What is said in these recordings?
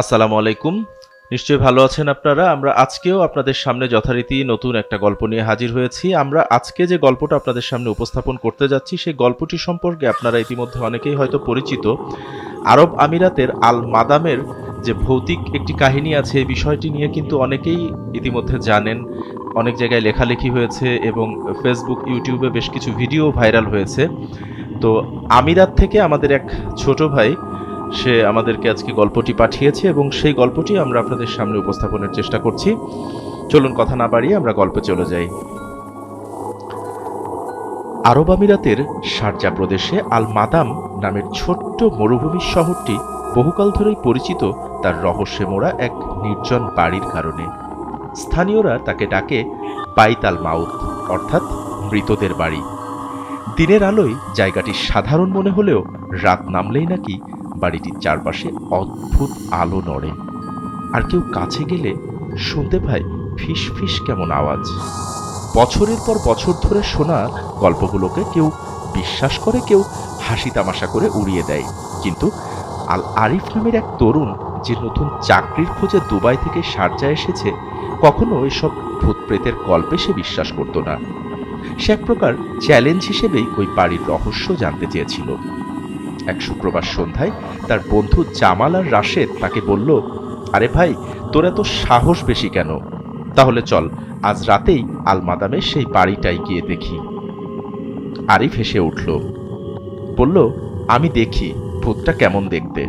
আসসালামু আলাইকুম নিশ্চয়ই ভালো আছেন আপনারা? আমরা আজকেও আপনাদের সামনে যথারীতি নতুন একটা গল্প নিয়ে হাজির হয়েছি। আমরা আজকে যে গল্পটা আপনাদের সামনে উপস্থাপন করতে যাচ্ছি, সেই গল্পটি সম্পর্কে আপনারা ইতিমধ্যে অনেকেই হয়তো পরিচিত। আরব আমিরাতের আল মাদামের যে ভৌতিক একটি কাহিনী আছে, এই বিষয়টি নিয়ে কিন্তু অনেকেই ইতিমধ্যে জানেন। অনেক জায়গায় লেখালেখি হয়েছে এবং ফেসবুক ইউটিউবে বেশ কিছু ভিডিও ভাইরাল হয়েছে। তো আমিরাত থেকে আমাদের এক ছোট ভাই সে আমাদেরকে আজকে গল্পটি পাঠিয়েছে এবং সেই গল্পটি আমরা আপনাদের সামনে উপস্থাপনের চেষ্টা করছি। চলুন কথা না বাড়িয়ে আমরা গল্পে চলে যাই। আরব আমিরাতের শারজা প্রদেশে আল মাদাম নামের ছোট্ট মরুভূমি শহরটি বহুকাল ধরেই পরিচিত তার রহস্যে মোড়া এক নির্জন বাড়ির কারণে। স্থানীয়রা তাকে ডাকে বাইতাল মাউত অর্থাৎ মৃতদের বাড়ি। দিনের আলোয় জায়গাটি সাধারণ মনে হলেও রাত নামলেই নাকি বাড়িটির চারপাশে অদ্ভুত আলো নড়ে। আর কেউ কাছে গেলে শুনতে পায় ফিস ফিস কেমন আওয়াজ। বছরের পর বছর ধরে শোনা গল্পগুলোকে কেউ বিশ্বাস করে, কেউ হাসি তামাশা করে উড়িয়ে দেয়। কিন্তু আল আরিফ নামের এক তরুণ যে নতুন চাকরির খোঁজে দুবাই থেকে সারজা এসেছে, কখনো এসব ভূতপ্রেতের গল্পে সে বিশ্বাস করতো না। সে এক প্রকার চ্যালেঞ্জ হিসেবেই ওই বাড়ির রহস্য জানতে চেয়েছিল। এক শুক্রবার সন্ধ্যায় তার বন্ধু জামাল আর রাশেদ তাকে বলল, আরে ভাই, তোর এত সাহস বেশি কেন? তাহলে চল, আজ রাতেই আলমাদামের সেই বাড়িটাই গিয়ে দেখি। আরিফ হেসে উঠল, বলল, আমি দেখি, ভূতটা কেমন দেখতে?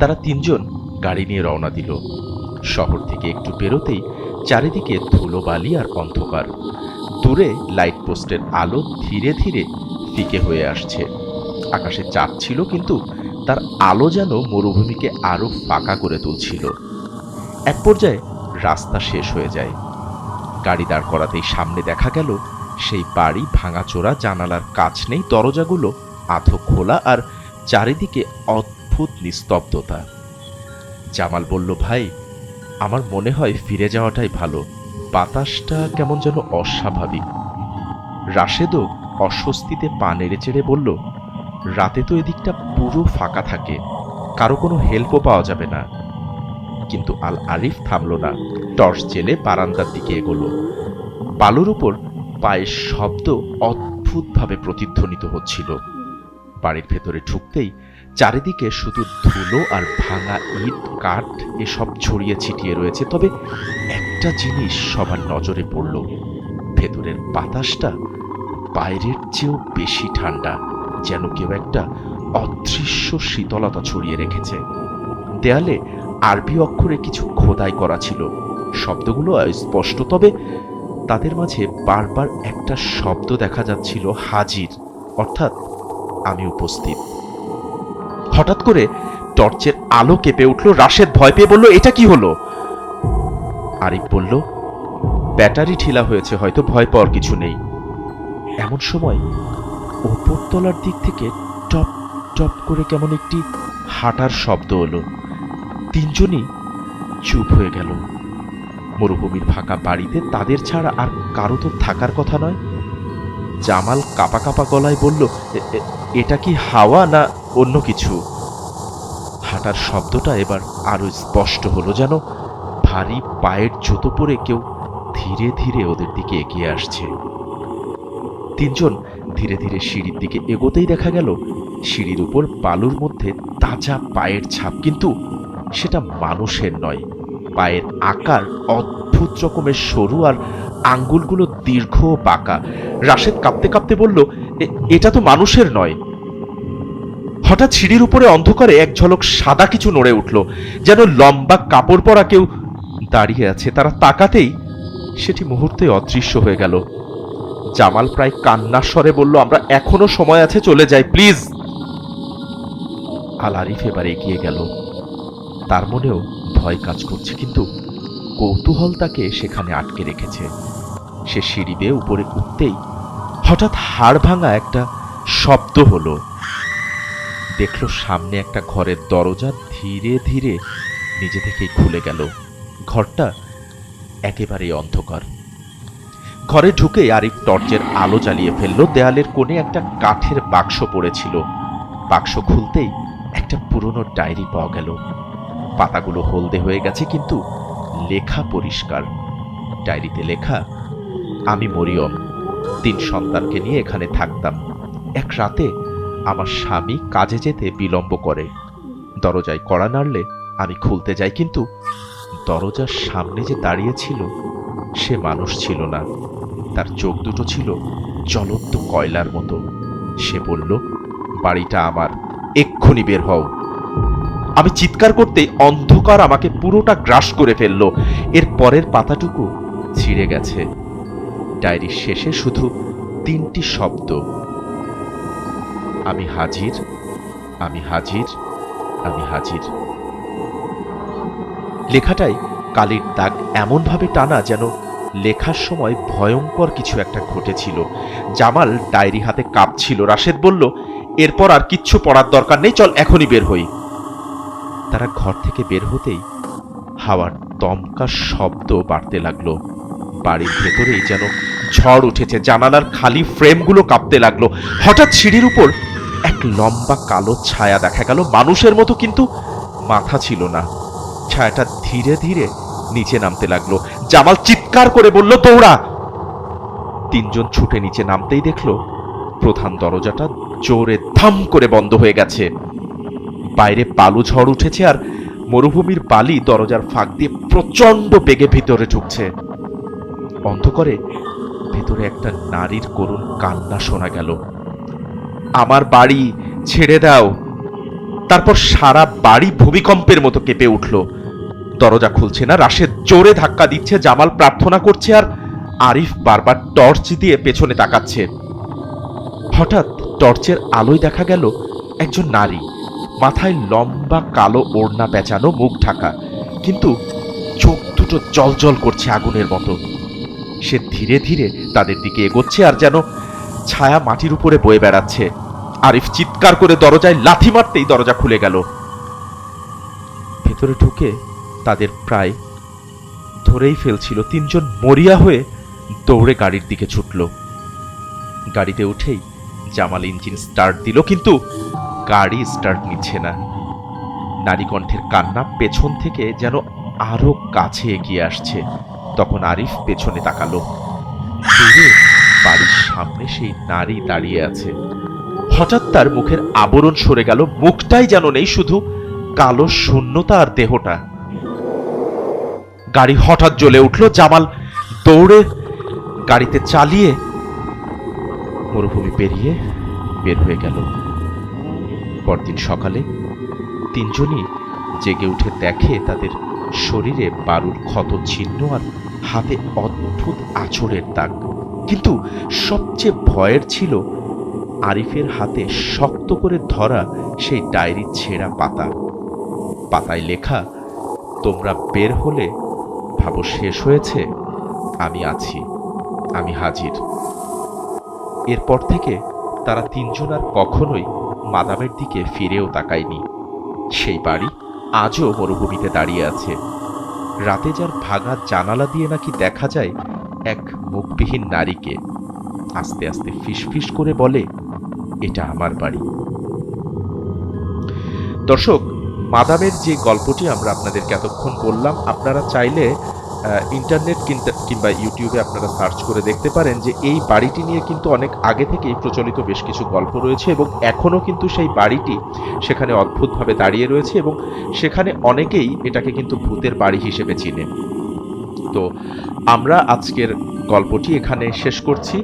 তারা তিনজন গাড়ি নিয়ে রওনা দিল। শহর থেকে একটু বেরোতেই চারিদিকে ধুলো, বালি আর অন্ধকার। দূরে লাইট পোস্টের আলো ধীরে ধীরে ফিকে হয়ে আসছে। আকাশে চাঁদ ছিল, কিন্তু তার আলো যেন মরুভূমিকে আরও ফাঁকা করে তুলছিল। এক পর্যায়ে রাস্তা শেষ হয়ে যায়। গাড়ি দাঁড় করাতেই সামনে দেখা গেল, সেই বাড়ি ভাঙাচোরা, জানালার কাছ নেই, দরজাগুলো আধো খোলা আর চারিদিকে অদ্ভুত নিস্তব্ধতা। জামাল বলল, ভাই, আমার মনে হয় ফিরে যাওয়াটাই ভালো। বাতাসটা কেমন যেন অস্বাভাবিক। রাশেদও অস্বস্তিতে পা নেড়ে চেড়ে বলল রাতে তো এদিকটা পুরো ফাঁকা থাকে। কারও কোনো হেল্পও পাওয়া যাবে না। কিন্তু আল আরিফ থামল না। টর্চ জেলে বারান্দার দিকে এগোলো। বালুর উপর পায়ের শব্দ অদ্ভুতভাবে প্রতিধ্বনিত হচ্ছিল। বাড়ির ভেতরে ঢুকতেই চারিদিকে শুধু ধুলো আর ভাঙা ইট, কাঠ এসব ছড়িয়ে ছিটিয়ে রয়েছে। তবে একটা জিনিস সবার নজরে পড়ল। ভেতরের বাতাসটা বাইরের চেয়েও বেশি ঠান্ডা। যেন কেউ একটা অদৃশ্য শীতলতা ছড়িয়ে রেখেছে। দেয়ালে আরবি অক্ষরে কিছু খোদাই করা ছিল। শব্দগুলো স্পষ্ট, তবে তাদের মাঝে বারবার একটা শব্দ দেখা যাচ্ছিল, হাজির। অর্থাৎ আমি উপস্থিত। হঠাৎ করে টর্চের আলো কেঁপে উঠল, রাশেদ ভয় পেয়ে বলল, এটা কি হলো? আরিফ বলল, ব্যাটারি ঢিলা হয়েছে, হয়তো ভয় পাওয়ার কিছু নেই। এমন সময় ওপরতলার দিক থেকে টপ টপ করে কেমন একটি হাঁটার শব্দ হলো তিনজনই চুপ হয়ে গেল। মরুভূমির ফাঁকা বাড়িতে তাদের ছাড়া আর কারও তো থাকার কথা নয়। জামাল কাপা কাপা গলায় বলল, "এ- এ- এটা কি হাওয়া না অন্য কিছু? হাঁটার শব্দটা এবার আরও স্পষ্ট হলো যেন ভারী পায়ের জুতো পরে কেউ ধীরে ধীরে ওদের দিকে এগিয়ে আসছে। তিনজন ধীরে ধীরে সিঁড়ির দিকে এগোতেই দেখা গেল, সিঁড়ির উপর বালুর মধ্যে তাজা পায়ের ছাপ কিন্তু সেটা মানুষের নয়, পায়ের আকার অদ্ভুত রকমের সরু আর আঙ্গুলগুলো দীর্ঘ বাঁকা রাশেদ কাঁপতে কাঁপতে বলল, "এ- এটা তো মানুষের নয়। হঠাৎ সিঁড়ির উপরে অন্ধকারে এক ঝলক সাদা কিছু নড়ে উঠল, যেন লম্বা কাপড় পরা কেউ দাঁড়িয়ে আছে। তারা তাকাতেই সেটি মুহূর্তে অদৃশ্য হয়ে গেল। জামাল প্রায় কান্নার স্বরে বলল, আমরা এখনও সময় আছে, চলে যাই, প্লিজ। আল আরিফ এবার এগিয়ে গেল। তার মনেও ভয় কাজ করছে, কিন্তু কৌতূহল তাকে সেখানে আটকে রেখেছে। সে সিঁড়ি বেয়ে উপরে উঠতেই হঠাৎ হাড় ভাঙা একটা শব্দ হলো। দেখল সামনে একটা ঘরের দরজা ধীরে ধীরে নিজে থেকেই খুলে গেল। ঘরটা একেবারেই অন্ধকার। ঘরে ঢুকে আরিফ টর্চের আলো জ্বালিয়ে ফেলল, দেয়ালের কোণে একটা কাঠের বাক্স পড়েছিল। বাক্স খুলতেই একটা পুরনো ডায়েরি পাওয়া গেল। পাতাগুলো হলদে হয়ে গেছে, কিন্তু লেখা পরিষ্কার। ডায়েরিতে লেখা, আমি মরিয়ম, তিন সন্তানকে নিয়ে এখানে থাকতাম। এক রাতে আমার স্বামী কাজে যেতে বিলম্ব করে। দরজায় কড়া নাড়লে আমি খুলতে যাই, কিন্তু দরজার সামনে যে দাঁড়িয়েছিল সে মানুষ ছিল না। তার চোখ দুটো ছিল জ্বলন্ত কয়লার মতো। সে বলল, বাড়িটা আমার, এক্ষুনি বের হও। আমি চিৎকার করতে অন্ধকার আমাকে পুরোটা গ্রাস করে ফেলল। এর পরের পাতাটুকু ছিঁড়ে গেছে। ডায়েরির শেষে শুধু তিনটি শব্দ। আমি হাজির আমি হাজির আমি হাজির। লেখাটাই কালির দাগ এমনভাবে টানা যেন লেখার সময় ভয়ঙ্কর কিছু একটা ঘটেছিল। জামাল ডায়েরি হাতে কাঁপছিল। রাশেদ বলল, এরপর আর কিচ্ছু পড়ার দরকার নেই, চল এখনই বের হই। তারা ঘর থেকে বের হতেই হাওয়ার দমকা শব্দ বাড়তে লাগল। বাড়ির ভেতরেই যেন ঝড় উঠেছে। জানালার খালি ফ্রেমগুলো কাঁপতে লাগল। হঠাৎ সিঁড়ির উপর এক লম্বা কালো ছায়া দেখা গেল। মানুষের মতো কিন্তু মাথা ছিল না। ছায়াটা ধীরে ধীরে নিচে নামতে লাগল। জামাল চিৎকার করে বলল, দৌড়া! তিনজন ছুটে নিচে নামতেই দেখল, প্রধান দরজাটা জোরে ধাম করে বন্ধ হয়ে গেছে। বাইরে বালু ঝড় উঠেছে আর মরুভূমির বালি দরজার ফাঁক দিয়ে প্রচণ্ড বেগে ভিতরে ঢুকছে। অন্ধকারে ভেতরে একটা নারীর করুণ কান্না শোনা গেল। আমার বাড়ি ছেড়ে দাও। তারপর সারা বাড়ি ভূমিকম্পের মতো কেঁপে উঠল। দরজা খুলছে না। রাশেদ জোরে ধাক্কা দিচ্ছে, জামাল প্রার্থনা করছে আর আরিফ বারবার টর্চ দিয়ে পেছনে তাকাচ্ছে। হঠাৎ টর্চের আলোয় দেখা গেল একজন নারী। মাথায় লম্বা কালো ওড়না পেঁচানো, মুখ ঢাকা। কিন্তু চোখ দুটো জলজল করছে আগুনের মতো। সে ধীরে ধীরে তাদের দিকে এগোচ্ছে আর যেন ছায়া মাটির উপরে বয়ে বেড়াচ্ছে। আরিফ চিৎকার করে দরজায় লাথি মারতেই দরজা খুলে গেল। ভেতরে ঢুকে তাদের প্রায় ধরেই ফেলছিল। তিনজন মরিয়া হয়ে দৌড়ে গাড়ির দিকে ছুটল। গাড়িতে উঠেই জামাল ইঞ্জিন স্টার্ট দিল, কিন্তু গাড়ি স্টার্ট নিচ্ছে না। নারী কণ্ঠের কান্না পেছন থেকে যেন আরও কাছে এগিয়ে আসছে। তখন আরিফ পেছনে তাকালো। বাড়ির সামনে সেই নারী দাঁড়িয়ে আছে। হঠাৎ তার মুখের আবরণ সরে গেল। মুখটাই যেন নেই, শুধু কালো শূন্যতা আর দেহটা। গাড়ি হঠাৎ জ্বলে উঠল। জামাল দৌড়ে গাড়িতে চালিয়ে মরুভূমি পেরিয়ে বের হয়ে গেল। পরদিন সকালে তিনজনই জেগে উঠে দেখে তাদের শরীরে বারুর ক্ষত, ছিন্ন আর হাতে অদ্ভুত আঁচড়ের দাগ। কিন্তু সবচেয়ে ভয়ের ছিল আরিফের হাতে শক্ত করে ধরা সেই ডায়েরির ছেঁড়া পাতা। পাতায় লেখা, তোমরা বের হলে ভাবো শেষ হয়েছে। আমি আছি। আমি হাজির। এরপর থেকে তারা তিনজন আর কখনোই মাদামের দিকে ফিরেও তাকায়নি। সেই বাড়ি আজও মরুভূমিতে দাঁড়িয়ে আছে। রাতে যার ভাঙা জানালা দিয়ে নাকি দেখা যায় এক মুখবিহীন নারীকে। আস্তে আস্তে ফিসফিস করে বলে, এটা আমার বাড়ি। দর্শক মাদামের যে গল্পটি আমরা আপনাদেরকে এতক্ষণ বললাম, আপনারা চাইলে ইন্টারনেট কিংবা ইউটিউবে আপনারা সার্চ করে দেখতে পারেন যে এই বাড়িটি নিয়ে কিন্তু অনেক আগে থেকেই প্রচলিত বেশ কিছু গল্প রয়েছে এবং এখনও কিন্তু সেই বাড়িটি সেখানে অদ্ভুতভাবে দাঁড়িয়ে রয়েছে এবং সেখানে অনেকেই এটাকে কিন্তু ভূতের বাড়ি হিসেবে চিনে। তো আমরা আজকের গল্পটি এখানে শেষ করছি।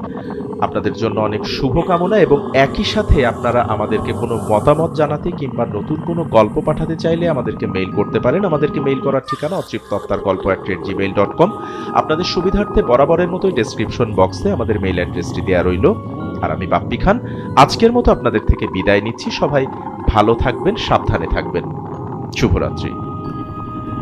আপনাদের জন্য অনেক শুভকামনা এবং একই সাথে আপনারা আমাদেরকে কোনো মতামত জানাতে কিংবা নতুন কোনো গল্প পাঠাতে চাইলে আমাদেরকে মেইল করতে পারেন। আমাদেরকে মেইল করার ঠিকানা অতৃপ্ত আত্মার গল্প অ্যাট জিমেইল ডট কম আপনাদের সুবিধার্থে বরাবরের মতোই ডেসক্রিপশন বক্সে আমাদের মেইল অ্যাড্রেসটি দেওয়া রইল। আর আমি বাপ্পি খান। আজকের মতো আপনাদের থেকে বিদায় নিচ্ছি। সবাই ভালো থাকবেন, সাবধানে থাকবেন। শুভরাত্রি।